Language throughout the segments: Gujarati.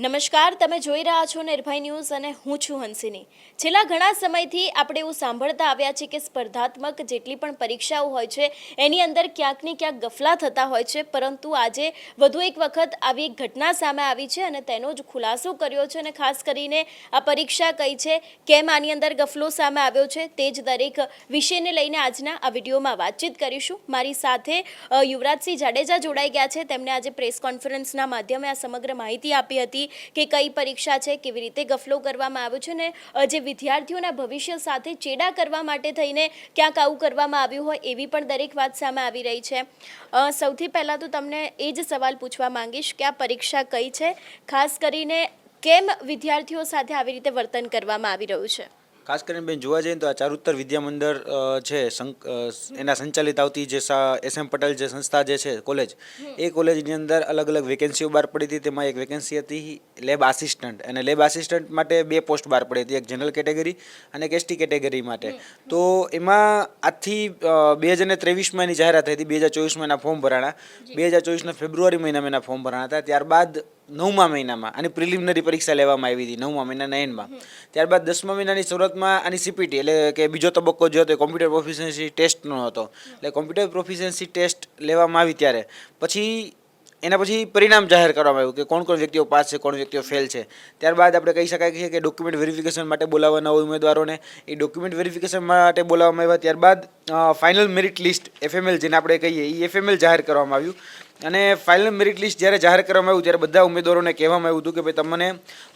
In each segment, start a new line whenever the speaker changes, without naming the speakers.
નમસ્કાર, તમે જોઈ રહ્યા છો નિર્ભય ન્યૂઝ અને હું છું હંસિની. છેલ્લા ઘણા સમયથી આપણે એવું સાંભળતા આવ્યા છે કે સ્પર્ધાત્મક જેટલી પણ પરીક્ષાઓ હોય છે, એની અંદર ક્યાંક ને ક્યાંક ગફલા થતા હોય છે, પરંતુ આજે વધુ એક વખત આવી એક ઘટના સામે આવી છે અને તેનો જ ખુલાસો કર્યો છે અને ખાસ કરીને આ પરીક્ષા કઈ છે, કેમ આની અંદર ગફલો સામે આવ્યો છે, તે જ દરેક વિષયને લઈને આજના આ વિડીયોમાં વાતચીત કરીશું. મારી સાથે યુવરાજસિંહ જાડેજા જોડાઈ ગયા છે. તેમણે આજે પ્રેસ કોન્ફરન્સના માધ્યમે આ સમગ્ર માહિતી આપી હતી. કે કઈ પરીક્ષા છે, કેવી રીતે ગફલો કરવામાં આવ્યો છે ને જે વિદ્યાર્થીઓના ભવિષ્ય સાથે ચેડા કરવા માટે થઈને ક્યાંક આવું કરવામાં આવ્યું હોય એવી પણ દરેક વાત સામે આવી રહી છે. સૌથી પહેલાં તો તમને એ જ સવાલ પૂછવા માંગીશ કે આ પરીક્ષા કઈ છે? ખાસ કરીને કેમ વિદ્યાર્થીઓ સાથે આવી રીતે વર્તન કરવામાં આવી રહ્યું છે?
ખાસ કરીને બેન જોવા જઈએ તો આ ચારુત્તર વિદ્યા મંદિર છે સંક- એના સંચાલિત આવતી જે એસ એમ પટેલ જે સંસ્થા જે છે કોલેજ એ કોલેજની અંદર અલગ અલગ વેકેન્સીઓ બહાર પડી હતી. તેમાં એક વેકેન્સી હતી લેબ આસિસ્ટન્ટ. અને લેબ આસિસ્ટન્ટ માટે બે પોસ્ટ બહાર પડી હતી. એક જનરલ કેટેગરી અને એક એસટી કેટેગરી માટે. તો એમાં આજથી બે હજાર ત્રેવીસમાં એની જાહેરાત થઈ હતી. બે હજાર ચોવીસમાં એના ફોર્મ ભરાણા. બે હજાર ચોવીસના ફેબ્રુઆરી મહિનામાં એના ફોર્મ ભરાણા હતા. ત્યારબાદ નવમા મહિનામાં. આની પ્રિલિમિનરી પરીક્ષા લેવામાં આવી હતી, નવમા મહિનાના એન્ડમાં ત્યારબાદ દસમા મહિનાની શરૂઆતમાં આની સીપીટી એટલે કે બીજો તબક્કો જે હતો કોમ્પ્યુટર પ્રોફિશિયન્સી ટેસ્ટનો હતો. એટલે કોમ્પ્યુટર પ્રોફિશિયન્સી ટેસ્ટ લેવામાં આવી ત્યારે પછી એના પછી પરિણામ જાહેર કરવામાં આવ્યું કે કોણ કોણ વ્યક્તિઓ પાસ છે, કોણ વ્યક્તિઓ ફેલ છે. ત્યારબાદ આપણે કહી શકાય છે કે ડોક્યુમેન્ટ વેરિફિકેશન માટે બોલાવવાના ઉમેદવારોને. એ ડોક્યુમેન્ટ વેરિફિકેશન માટે બોલાવવામાં આવ્યા ત્યારબાદ ફાઇનલ મેરિટ લિસ્ટ એફએમએલ જેને આપણે કહીએ, એ એફએમએલ જાહેર કરવામાં આવ્યું. અને ફાઇનલ મેરિટ લિસ્ટ જ્યારે જાહેર કરવામાં આવ્યું, ત્યારે બધા ઉમેદવારોને કહેવામાં આવ્યું હતું કે ભાઈ તમને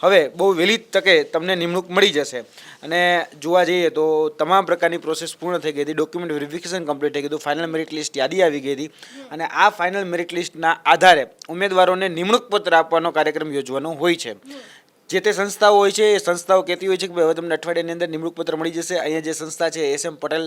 હવે બહુ વહેલી તકે તમને નિમણૂક મળી જશે. અને જોવા જઈએ તો તમામ પ્રકારની પ્રોસેસ પૂર્ણ થઈ ગઈ હતી. ડોક્યુમેન્ટ વેરિફિકેશન કમ્પ્લીટ થઈ ગયું ફાઇનલ મેરિટ લિસ્ટ યાદી આવી ગઈ હતી. અને આ ફાઇનલ મેરિટ લિસ્ટના આધારે ઉમેદવારોને નિમણૂક પત્ર આપવાનો કાર્યક્રમ યોજવાનો હોય છે. જે તે સંસ્થાઓ હોય છે, એ સંસ્થાઓ કહેતી હોય છે કે હવે તમને અઠવાડિયાની અંદર નિમણૂક પત્ર મળી જશે. અહીંયા જે સંસ્થા છે, એસ એમ પટેલ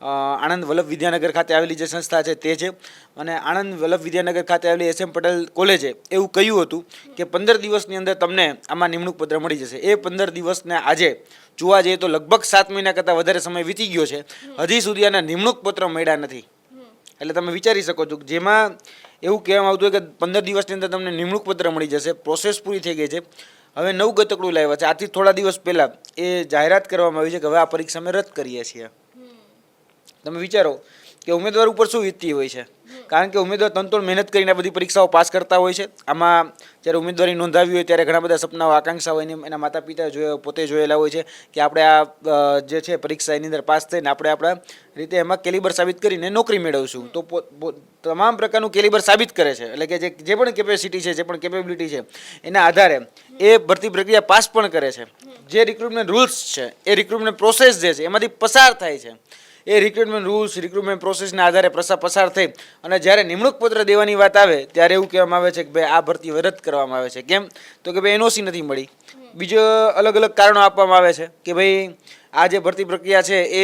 આણંદ વલ્લભ વિદ્યાનગર ખાતે આવેલી જે સંસ્થા છે, તે છે. અને આણંદ વલ્લભ વિદ્યાનગર ખાતે આવેલી એસ એમ પટેલ કોલેજે એવું કહ્યું હતું કે પંદર દિવસની અંદર તમને આમાં નિમણૂક પત્ર મળી જશે. એ પંદર દિવસને આજે જોવા જઈએ તો લગભગ સાત મહિના કરતાં વધારે સમય વીતી ગયો છે. હજી સુધી આના નિમણૂક પત્ર મળ્યા નથી. એટલે તમે વિચારી શકો છો જેમાં એવું કહેવામાં આવતું હોય કે પંદર દિવસની અંદર તમને નિમણૂક પત્ર મળી જશે પ્રોસેસ પૂરી થઈ ગઈ છે. હવે નવું ગતકડું લાવ્યા છે. આથી થોડા દિવસ પહેલાં એ જાહેરાત કરવામાં આવી છે કે હવે આ પરીક્ષા અમે રદ કરીએ છીએ. તમે વિચારો કે ઉમેદવાર ઉપર શું વીતતી હોય છે? કારણ કે ઉમેદવાર તંતોડ મહેનત કરીને બધી પરીક્ષાઓ પાસ કરતા હોય છે. આમાં જ્યારે ઉમેદવારી નોંધાવી હોય ત્યારે ઘણા બધા સપનાઓ આકાંક્ષા એની એના માતા પિતા જોયા પોતે જોયેલા હોય છે કે આપણે આ જે છે પરીક્ષા એની અંદર પાસ થઈને આપણે આપણા રીતે એમાં કેલિબર સાબિત કરીને નોકરી મેળવશું. તો તમામ પ્રકારનું કેલિબર સાબિત કરે છે. એટલે કે જે જે પણ કેપેસિટી છે જે પણ કેપેબિલિટી છે એના આધારે એ ભરતી પ્રક્રિયા પાસ પણ કરે છે. જે રિક્રુટમેન્ટ રૂલ્સ છે, એ રિક્રુટમેન્ટ પ્રોસેસ જે છે, એમાંથી પસાર થાય છે. એ રિક્રુટમેન્ટ રૂલ્સ રિક્રુટમેન્ટ પ્રોસેસના આધારે પ્રસા પસાર થઈ અને જ્યારે નિમણૂક પત્ર દેવાની વાત આવે, ત્યારે એવું કહેવામાં આવે છે કે ભાઈ આ ભરતી રદ કરવામાં આવે છે. કેમ? તો કે ભાઈ એનઓસી નથી મળી. બીજો અલગ અલગ કારણો આપવામાં આવે છે કે ભાઈ આ જે ભરતી પ્રક્રિયા છે, એ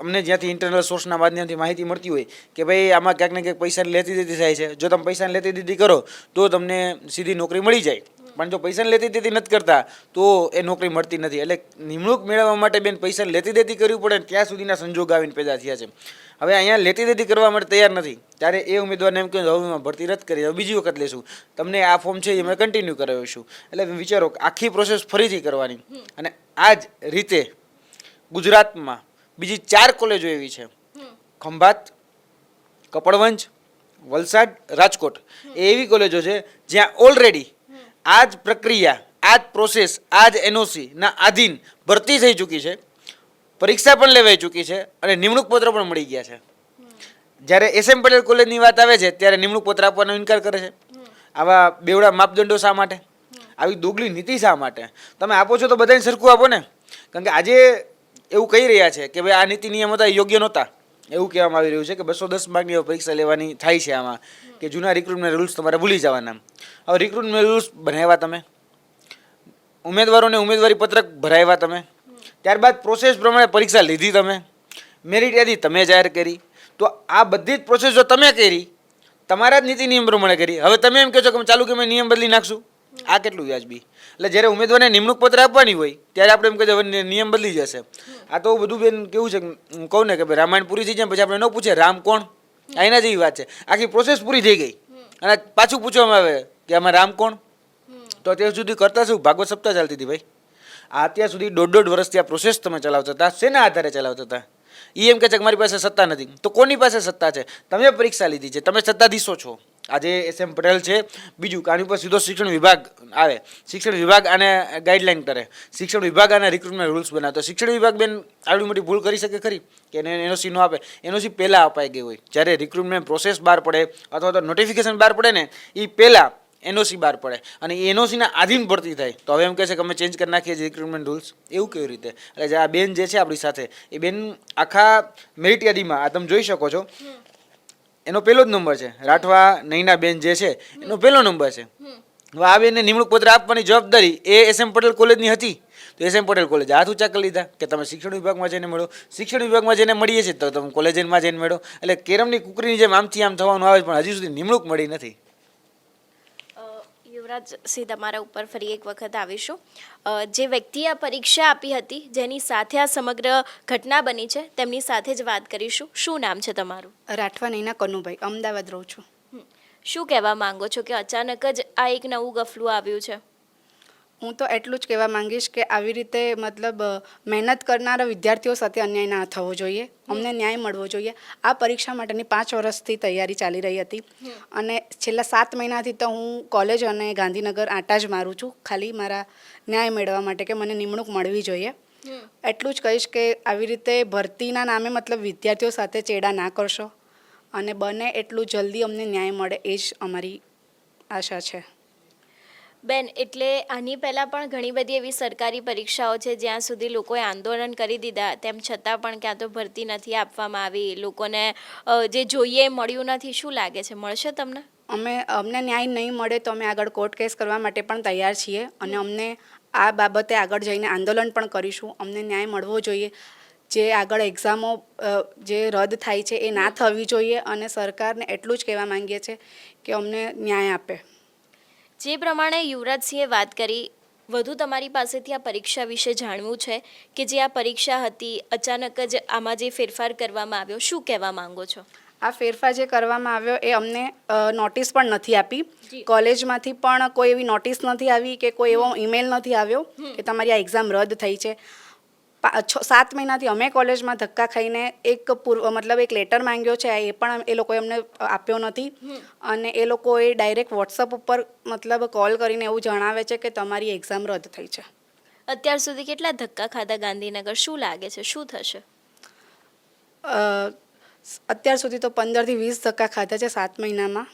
અમને જ્યાંથી ઇન્ટરનલ સોર્સના માધ્યમથી માહિતી મળતી હોય કે ભાઈ આમાં ક્યાંક ને ક્યાંક પૈસાની લેતી દેતી થાય છે. જો તમે પૈસાની લેતી દીધી કરો, તો તમને સીધી નોકરી મળી જાય. પણ જો પૈસા લેતી દેતી નથી કરતા, તો એ નોકરી મળતી નથી. એટલે નિમણૂક મેળવવા માટે બેન પૈસા લેતી દેતી કરવી પડે ત્યાં સુધીના સંજોગ આવીને પેદા થયા છે. હવે અહીંયા લેતી દેતી કરવા માટે તૈયાર નથી. ત્યારે એ ઉમેદવારને એમ કહ્યું હવે ભરતી રદ કરી, હવે બીજી વખત લેશું. તમને આ ફોર્મ છે એ અમે કન્ટિન્યુ કરાવીશું એટલે વિચારો આખી પ્રોસેસ ફરીથી કરવાની. અને આ જ રીતે ગુજરાતમાં બીજી ચાર કોલેજો એવી છે. ખંભાત, કપડવંજ, વલસાડ, રાજકોટ. એ એવી કોલેજો છે જ્યાં ઓલરેડી આ જ પ્રક્રિયા આ જ પ્રોસેસ આ જ એનઓસીના આધીન ભરતી થઈ ચૂકી છે. પરીક્ષા પણ લેવાઈ ચૂકી છે અને નિમણૂક પત્ર પણ મળી ગયા છે. જ્યારે એસ એમ પટેલ કોલેજની વાત આવે છે, ત્યારે નિમણૂક પત્ર આપવાનો ઇનકાર કરે છે. આવા બેવડા માપદંડો શા માટે? આવી દોગલી નીતિ શા માટે? તમે આપો છો તો બધાને સરખું આપો ને? કારણ કે આજે એવું કહી રહ્યા છે કે ભાઈ આ નીતિ નિયમ હતા યોગ્ય નહોતા. એવું કહેવામાં આવી રહ્યું છે કે બસો દસ માર્કની પરીક્ષા લેવાની થાય છે આમાં, કે જૂના રિક્રુટમેન્ટ રૂલ્સ તમારે ભૂલી જવાના. હવે રિક્રુટમેન્ટ રૂલ્સ બનાવ્યા તમે? ઉમેદવારોને ઉમેદવારી પત્રક ભરાવ્યા તમે? ત્યારબાદ પ્રોસેસ પ્રમાણે પરીક્ષા લીધી તમે? મેરિટ યાદી તમે જાહેર કરી? તો આ બધી જ પ્રોસેસ જો તમે કરી, તમારા જ નીતિ નિયમ પ્રમાણે કરી. હવે તમે એમ કહો છો કે ચાલુ કે અમે નિયમ બદલી નાખશું? આ કેટલું વ્યાજબી? એટલે જ્યારે ઉમેદવારને નિમણૂક પત્ર આપવાની હોય, ત્યારે આપણે એમ કહેજો હવે નિયમ બદલી જશે. આ તો બધું બેન કેવું છે, હું કહું ને કે ભાઈ રામાયણ પૂરી થઈ જાય પછી આપણે ન પૂછે રામ કોણ? આ એના જેવી વાત છે. આખી પ્રોસેસ પૂરી થઈ ગઈ. અને પાછું પૂછવામાં આવે કે આમાં રામ કોણ? તો અત્યાર સુધી કરતા શું? ભાગવત સપ્તાહ ચાલતી હતી ભાઈ. આ અત્યાર સુધી દોઢ દોઢ વર્ષથી આ પ્રોસેસ તમે ચલાવતા હતા. શેના આધારે ચલાવતા હતા? એ એમ કહે છે કે મારી પાસે સત્તા નથી. તો કોની પાસે સત્તા છે? તમે પરીક્ષા લીધી છે. તમે સત્તાધીશો છો. આજે એસ એમ પટેલ છે. બીજું કે આની ઉપર સીધો શિક્ષણ વિભાગ આવે. શિક્ષણ વિભાગ આને ગાઈડલાઈન કરે. શિક્ષણ વિભાગ આને રિક્રુટમેન્ટ રૂલ્સ બનાવે. તો શિક્ષણ વિભાગ બેન આવડી મોટી ભૂલ કરી શકે ખરી? કે એને એનઓસી ન આપે? એનઓસી પહેલાં અપાઈ ગઈ હોય. જ્યારે રિક્રુટમેન્ટ પ્રોસેસ બહાર પડે અથવા તો નોટિફિકેશન બહાર પડે ને એ પહેલાં એનઓસી બહાર પડે અને એનઓસીના આધીન ભરતી થાય. તો હવે એમ કહે છે કે અમે ચેન્જ કરી નાખીએ છીએ રિક્રુટમેન્ટ રૂલ્સ એવું કેવી રીતે? એટલે જે આ બેન જે છે આપણી સાથે, એ બેન આખા મેરિટ યાદીમાં, આ તમે જોઈ શકો છો, એનો પહેલો જ નંબર છે. રાઠવા નૈના બેન જે છે, એનો પહેલો નંબર છે. હવે આ બેનને નિમણૂક પત્ર આપવાની જવાબદારી એ એસ એમ પટેલ કોલેજની હતી. તો એસ એમ પટેલ કોલેજ હાથ ઊંચા કરી લીધા કે તમે શિક્ષણ વિભાગમાં જઈને મળો. શિક્ષણ વિભાગમાં જઈને મળીએ છીએ તો તમે કોલેજમાં જઈને મળો. એટલે કેરમની કુકરીની જેમ આમથી આમ થવાનું આવે પણ હજી સુધી નિમણૂક મળી નથી.
યુવરાજ સિંહ તમારા ઉપર ફરી એક વખત આવીશું. જે વ્યક્તિએ આ પરીક્ષા આપી હતી જેની સાથે આ સમગ્ર ઘટના બની છે તેમની સાથે જ વાત કરીશું. શું નામ છે તમારું?
રાઠવા નૈના કનુભાઈ. અમદાવાદ રહું છું.
શું કહેવા માંગો છો કે અચાનક જ આ એક નવું ગફલું આવ્યું છે?
હું તો એટલું જ કહેવા માંગીશ કે આવી રીતે મતલબ મહેનત કરનારા વિદ્યાર્થીઓ સાથે અન્યાય ના થવો જોઈએ. અમને ન્યાય મળવો જોઈએ. આ પરીક્ષા માટેની પાંચ વર્ષથી તૈયારી ચાલી રહી હતી. અને છેલ્લા સાત મહિનાથી તો હું કોલેજ અને ગાંધીનગર આંટા જ મારું છું. ખાલી મારા ન્યાય મેળવવા માટે કે મને નિમણૂક મળવી જોઈએ. એટલું જ કહીશ કે આવી રીતે ભરતીના નામે મતલબ વિદ્યાર્થીઓ સાથે ચેડા ના કરશો. અને બને એટલું જલ્દી અમને ન્યાય મળે એ જ અમારી આશા છે.
બેન, એટલે આની પહેલાં પણ ઘણી બધી એવી સરકારી પરીક્ષાઓ છે જ્યાં સુધી લોકોએ આંદોલન કરી દીધા, તેમ છતાં પણ ક્યાં તો ભરતી નથી આપવામાં આવી. લોકોને જે જોઈએ મળ્યું નથી. શું લાગે છે? મળશે તમને?
અમે, અમને ન્યાય નહીં મળે તો અમે આગળ કોર્ટ કેસ કરવા માટે પણ તૈયાર છીએ અને અમને આ બાબતે આગળ જઈને આંદોલન પણ કરીશું. અમને ન્યાય મળવો જોઈએ. જે આગળ એક્ઝામો જે રદ થાય છે એ ના થવી જોઈએ અને સરકારને એટલું જ કહેવા માંગીએ છીએ કે અમને ન્યાય આપે.
જે પ્રમાણે યુવરાજસિંહે વાત કરી વધુ તમારી પાસેથી આ પરીક્ષા વિશે જાણવું છે કે જે આ પરીક્ષા હતી અચાનક જ આમાં જે ફેરફાર કરવામાં આવ્યો શું કહેવા માંગો છો?
આ ફેરફાર જે કરવામાં આવ્યો એ અમને નોટિસ પણ નથી આપી. કોલેજમાંથી પણ કોઈ એવી નોટિસ નથી આવી કે કોઈ એવો ઈમેલ નથી આવ્યો કે તમારી આ એક્ઝામ રદ થઈ છે. છ સાત મહિનાથી અમે કોલેજમાં ધક્કા ખાઈને એક પૂર્વ મતલબ એક લેટર માંગ્યો છે એ પણ એ લોકોએ અમને આપ્યો નથી. અને એ લોકોએ ડાયરેક્ટ વોટ્સઅપ ઉપર મતલબ કોલ કરીને એવું જણાવે છે કે તમારી એક્ઝામ રદ થઈ છે.
અત્યાર સુધી કેટલા ધક્કા ખાધા ગાંધીનગર? શું લાગે છે? શું થશે?
અત્યાર સુધી તો પંદરથી વીસ ધક્કા ખાધા છે સાત મહિનામાં.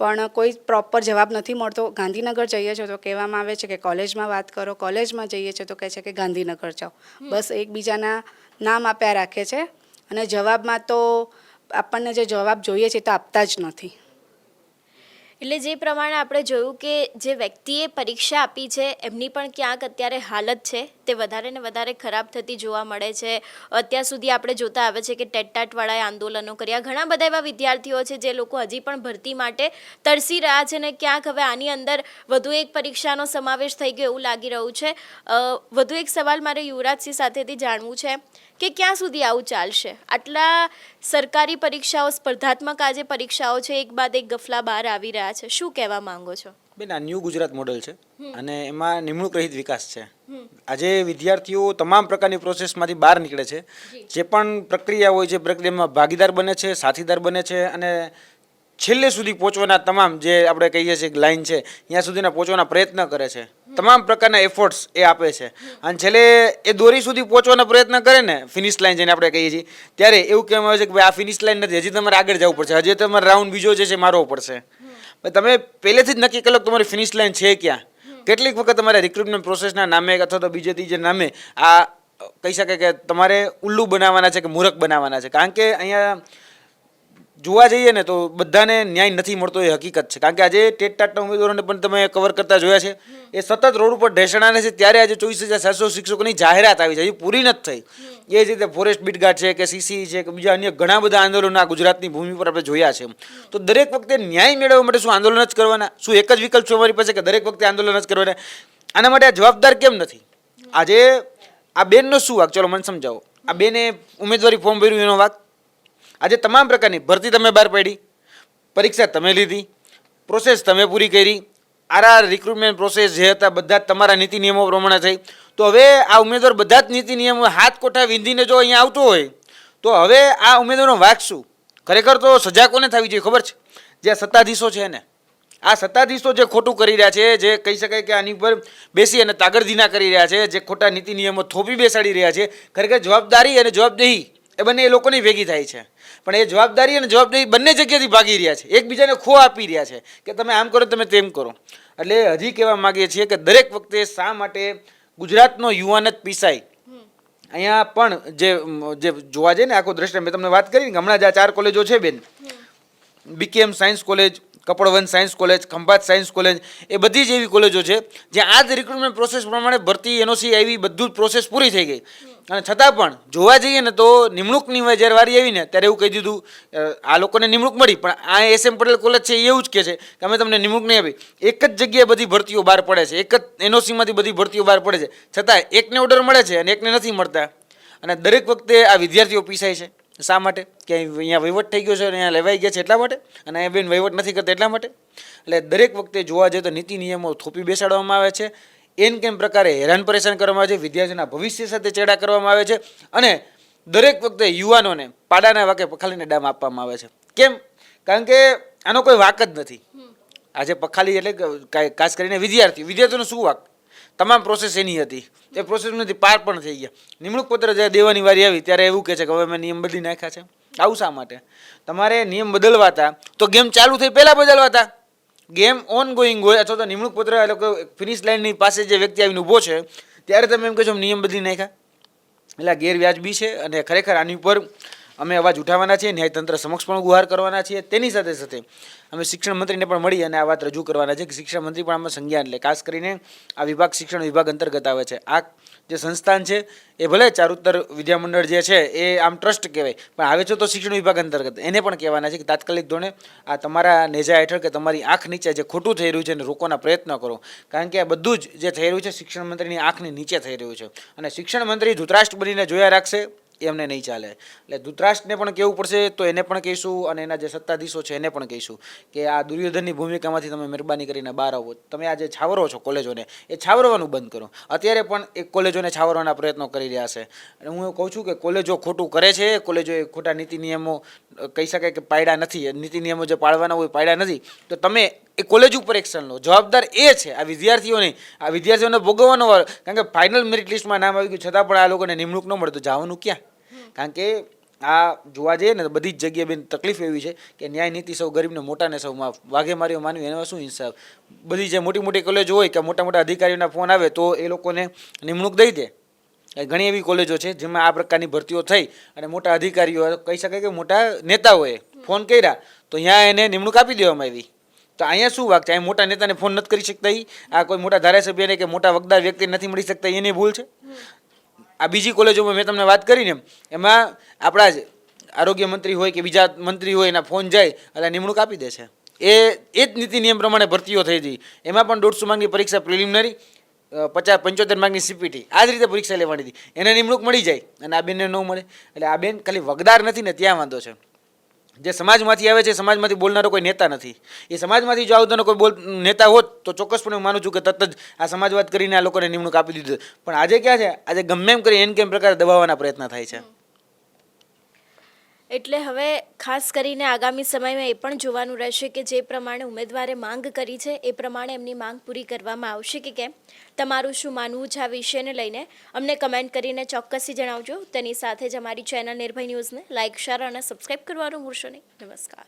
પણ કોઈ પ્રોપર જવાબ નથી મળતો. ગાંધીનગર જઈએ છો તો કહેવામાં આવે છે કે કોલેજમાં વાત કરો કોલેજમાં જઈએ છીએ તો કહે છે કે ગાંધીનગર જાઓ. બસ એકબીજાના નામ આપ્યા રાખે છે. અને જવાબમાં તો આપણને જે જવાબ જોઈએ છે તો આપતા જ નથી.
એટલે જે પ્રમાણે આપણે જોયું કે જે વ્યક્તિએ પરીક્ષા આપી છે, એમની પણ ક્યાંક અત્યારે હાલત છે. તે વધારે ને વધારે ખરાબ થતી જોવા મળે છે. અત્યાર સુધી આપણે જોતા આવે છે કે ટેટટાટવાળાએ આંદોલનો કર્યા. ઘણા બધા એવા વિદ્યાર્થીઓ છે જે લોકો હજી પણ ભરતી માટે તરસી રહ્યા છે ને ક્યાંક હવે આની અંદર વધુ એક પરીક્ષાનો સમાવેશ થઈ ગયો એવું લાગી રહ્યું છે. વધુ એક સવાલ મારે યુવરાજસિંહ સાથેથી જાણવું છે. કે ક્યાં સુધી આવું ચાલશે? આટલા સરકારી પરીક્ષાઓ સ્પર્ધાત્મક આજે પરીક્ષાઓ છે એક બાદ એક ગફલા બહાર આવી રહ્યા છે. શું કહેવા માંગો છો?
બેન આ ન્યૂ ગુજરાત મોડેલ છે અને એમાં નિમણૂક રહિત વિકાસ છે. આજે વિદ્યાર્થીઓ તમામ પ્રકારની પ્રોસેસમાંથી બહાર નીકળે છે. જે. પણ પ્રક્રિયા હોય છે પ્રક્રિયામાં ભાગીદાર બને છે સાથીદાર બને છે અને છેલ્લે સુધી પહોંચવાના તમામ જે આપણે કહીએ છીએ લાઈન છે, ત્યાં સુધીના પહોંચવાના પ્રયત્ન કરે છે. તમામ પ્રકારના એફર્ટ્સ એ આપે છે. અને છેલ્લે એ દોરી સુધી પહોંચવાનો પ્રયત્ન કરે ને ફિનિશ લાઈન જેને આપણે કહીએ છીએ, ત્યારે એવું કહેવામાં આવે છે કે ભાઈ આ ફિનિશ લાઈન નથી, હજી તમારે આગળ જવું પડશે. હજી તમારે રાઉન્ડ બીજો જે છે મારવો પડશે. તમે પહેલેથી જ નક્કી કરો તમારી ફિનિશ લાઈન છે ક્યાં. કેટલીક વખત તમારે રિક્રુટમેન્ટ પ્રોસેસના નામે અથવા તો બીજે ત્રીજે નામે આ, કહી શકે કે તમારે ઉલ્લુ બનાવવાના છે કે મૂરખ બનાવવાના છે. કારણ કે અહીંયા જોવા જઈએ ને તો બધાને ન્યાય નથી મળતો એ હકીકત છે. કારણ કે આજે ટેટ ટાટના ઉમેદવારોને પણ તમે કવર કરતા જોયા છે. એ સતત રોડ ઉપર ઢેસણાને છે, ત્યારે આજે ચોવીસ હજાર સાતસો શિક્ષકોની જાહેરાત આવી છે. હજી પૂરી નથી થઈ. એ જ રીતે ફોરેસ્ટ બીટગાર્ડ છે કે સીસી છે કે બીજા અન્ય ઘણા બધા આંદોલનો આ ગુજરાતની ભૂમિ પર આપણે જોયા છે તો દરેક વખતે ન્યાય મેળવવા માટે શું આંદોલન જ કરવાના? શું એક જ વિકલ્પ છે અમારી પાસે કે દરેક વખતે આંદોલન જ કરવાના? આના માટે આ જવાબદાર કેમ નથી? આજે આ બેનનો શું વાક? ચલો મને સમજાવો. આ બેને ઉમેદવારી ફોર્મ ભર્યું એનો વાક? આજે તમામ પ્રકારની ભરતી તમે બહાર પાડી, પરીક્ષા તમે લીધી પ્રોસેસ તમે પૂરી કરી, આરઆર રિક્રુટમેન્ટ પ્રોસેસ જે હતા બધા જ તમારા નીતિ નિયમો પ્રમાણે થઈ. તો હવે આ ઉમેદવાર બધા જ નીતિ નિયમો હાથ કોઠા વિંધીને જો અહીંયા આવતો હોય, તો હવે આ ઉમેદવારનો વાક શું? ખરેખર તો સજા કોને થવી જોઈએ ખબર છે? જે સત્તાધીશો છે એને. આ સત્તાધીશો જે ખોટું કરી રહ્યા છે, જે કહી શકાય કે આની પર બેસી અને તાગડધીના કરી રહ્યા છે, જે ખોટા નીતિ નિયમો થોપી બેસાડી રહ્યા છે, ખરેખર જવાબદારી અને જવાબદેહી એ બંને એ લોકોની ભેગી થાય છે. પણ એ જવાબદારી અને જવાબદારી બંને જગ્યાથી ભાગી રહ્યા છે. એકબીજાને ખો આપી રહ્યા છે કે તમે આમ કરો તમે તેમ કરો. એટલે હજી કહેવા માગીએ છીએ કે દરેક વખતે શા માટે ગુજરાતનો યુવાન જ પીસાય? અહીંયા પણ જે જે જોવા જઈએ ને આખો દ્રષ્ટિ મેં તમને વાત કરી ને હમણાં જ આ ચાર કોલેજો છે બેન. BKM science college Kapadvanj science college, Khambhat science college એ બધી જ એવી કોલેજો છે જ્યાં આ જ રિક્રુટમેન્ટ પ્રોસેસ પ્રમાણે ભરતી એનઓસી આવી બધું જ પ્રોસેસ પૂરી થઈ ગઈ. અને છતાં પણ જોવા જઈએ ને તો નિમણૂકની જ્યારે વારી આવીને ત્યારે એવું કહી દીધું આ લોકોને નિમણૂક મળી, પણ આ એસ એમ પટેલ કોલેજ છે એ એવું જ કહે છે કે અમે તમને નિમણૂક નહીં આપી. એક જ જગ્યાએ બધી ભરતીઓ બહાર પડે છે, એક જ એનઓસીમાંથી બધી ભરતીઓ બહાર પડે છે. છતાં એકને ઓર્ડર મળે છે અને એકને નથી મળતા. અને દરેક વખતે આ વિદ્યાર્થીઓ પીસાય છે. શા માટે? કે અહીંયા વહીવટ થઈ ગયો છે અને અહીંયા લેવાઈ ગયા છે એટલા માટે? અને અહીંયા બેન વહીવટ નથી કરતા એટલા માટે? એટલે દરેક વખતે જોવા જઈએ તો નીતિ નિયમો થોપી બેસાડવામાં આવે છે. એન કેમ પ્રકારે હેરાન પરેશાન કરવામાં આવે છે? વિદ્યાર્થીઓના ભવિષ્ય સાથે ચેડા કરવામાં આવે છે. અને દરેક વખતે યુવાનોને પાડાના વાકે પખાલીને ડામ આપવામાં આવે છે. કેમ? કારણ કે આનો કોઈ વાક જ નથી. આજે પખાલી એટલે કાંઈ ખાસ કરીને વિદ્યાર્થી. વિદ્યાર્થીઓનો શું વાક? તમામ પ્રોસેસ એની હતી. એ પ્રોસેસમાંથી પાર પણ થઈ ગયા. નિમણૂક પત્ર જ્યારે દેવાની વારી આવી, ત્યારે એવું કહે છે કે હવે મેં નિયમ બદલી નાખ્યા છે. આવું શા માટે? તમારે નિયમ બદલવા હતા તો ગેમ ચાલુ થઈ, પહેલાં બદલવા હતા ગેમ ઓન ગોઈંગ હોય અથવા તો નિમણૂક પત્ર એ ફિનિશ લાઇનની પાસે જે વ્યક્તિ આવીને ઊભો છે, ત્યારે તમે એમ કહો છો નિયમ બદલી નાખ્યા. એટલે ગેરવ્યાજબી છે અને ખરેખર આની ઉપર અમે અવાજ ઉઠાવવાના છીએ, ન્યાયતંત્ર સમક્ષ પણ ગુહાર કરવાના છીએ, તેની સાથે સાથે અમે શિક્ષણ મંત્રીને પણ મળી અને આ વાત રજૂ કરવાના છે કે શિક્ષણ મંત્રી પણ આમાં સંજ્ઞાન લે ખાસ કરીને આ વિભાગ શિક્ષણ વિભાગ અંતર્ગત આવે છે. આ જે સંસ્થાન છે, એ ભલે ચારુતર વિદ્યામંડળ જે છે, એ આમ ટ્રસ્ટ કહેવાય, પણ આવે છે તો શિક્ષણ વિભાગ અંતર્ગત. એને પણ કહેવાના છે કે તાત્કાલિક ધોરણે આ તમારા નેજા હેઠળ કે તમારી આંખ નીચે જે ખોટું થઈ રહ્યું છે, એને રોકવાના પ્રયત્ન કરો. કારણ કે આ બધું જ જે થઈ રહ્યું છે, શિક્ષણ મંત્રીની આંખની નીચે થઈ રહ્યું છે. અને શિક્ષણ મંત્રી ધૃતરાષ્ટ્ર બનીને જોયા રાખશે એ અમને નહીં ચાલે. એટલે ધૃતરાષ્ટ્રને પણ કહેવું પડશે તો એને પણ કહીશું અને એના જે સત્તાધીશો છે એને પણ કહીશું કે આ દુર્યોધનની ભૂમિકામાંથી તમે મહેરબાની કરીને બહાર આવો. તમે આ જે છાવરો છો કોલેજોને. એ છાવરવાનું બંધ કરો. અત્યારે પણ એ કોલેજોને છાવરવાના પ્રયત્નો કરી રહ્યા છે. અને હું એવું કહું છું કે કોલેજો ખોટું કરે છે, કોલેજો એ ખોટા નીતિ નિયમો કહી શકાય કે પાડ્યા નથી. નીતિ નિયમો જે પાળવાના હોય પાડ્યા નથી. તો તમે એ કોલેજ ઉપર એક્શન લો. જવાબદાર એ છે. આ વિદ્યાર્થીઓને આ વિદ્યાર્થીઓને ભોગવવાનો વારો. કારણ કે ફાઇનલ મેરિટ લિસ્ટમાં નામ આવી ગયું છતાં પણ આ લોકોને નિમણૂક ન મળે તો જવાનું ક્યાં? કારણ કે આ જોવા જઈએ ને બધી જ જગ્યાએ બેન તકલીફ એવી છે કે ન્યાય નીતિ સૌ ગરીબને મોટાને સૌ માફ વાઘે માર્યો માનવી એમાં શું ઇન્સાફ બધી જે મોટી મોટી કોલેજો હોય કે મોટા મોટા અધિકારીઓના ફોન આવે તો એ લોકોને નિમણૂક દઈ દે. એ ઘણી એવી કોલેજો છે જેમાં આ પ્રકારની ભરતીઓ થઈ અને મોટા અધિકારીઓ કહી શકાય કે મોટા નેતાઓએ ફોન કર્યા તો ત્યાં એને નિમણૂક આપી દેવામાં આવી. તો અહીંયા શું વાક છે? અહીંયા મોટા નેતાને ફોન નથી કરી શકતા એ આ કોઈ મોટા ધારાસભ્યને કે મોટા વગદાર વ્યક્તિ નથી મળી શકતા એની ભૂલ છે? આ બીજી કોલેજોમાં મેં તમને વાત કરીને એમાં આપણા જ આરોગ્ય મંત્રી હોય કે બીજા મંત્રી હોય એના ફોન જાય, એટલે નિમણૂક આપી દે છે. એ એ જ નીતિ નિયમ પ્રમાણે ભરતીઓ થઈ હતી. એમાં પણ દોઢસો માર્કની પરીક્ષા પ્રિલિમિનરી પચાસ, પંચોતેર માર્કની સીપીટી આ જ રીતે પરીક્ષા લેવાની હતી. એને નિમણૂક મળી જાય અને આ બેનને ન મળે. એટલે આ બેન ખાલી વગદાર નથી ને ત્યાં વાંધો છે. જે સમાજમાંથી આવે છે સમાજમાંથી બોલનારો કોઈ નેતા નથી. એ સમાજમાંથી જો આવતાનો કોઈ બોલ, નેતા હોત, તો ચોક્કસપણે હું માનું છું કે તરત જ આ સમાજવાદ કરીને આ લોકોને નિમણૂક આપી દીધું. પણ આજે ક્યાં છે? આજે ગમે એમ કરી એન કેમ પ્રકારે દબાવવાના પ્રયત્ન થાય છે.
એટલે હવે ખાસ કરીને આગામી સમયમાં એ પણ જોવાનું રહેશે કે જે પ્રમાણે ઉમેદવારે માંગ કરી છે, એ પ્રમાણે એમની માંગ પૂરી કરવામાં આવશે કે કેમ? તમારું શું માનવું છે આ વિષયને લઈને? અમને કમેન્ટ કરીને ચોક્કસથી જણાવજો. તેની સાથે જ અમારી ચેનલ નિર્ભય ન્યૂઝને લાઇક, શેર અને સબસ્ક્રાઈબ કરવાનું ભૂલશો નહીં. નમસ્કાર.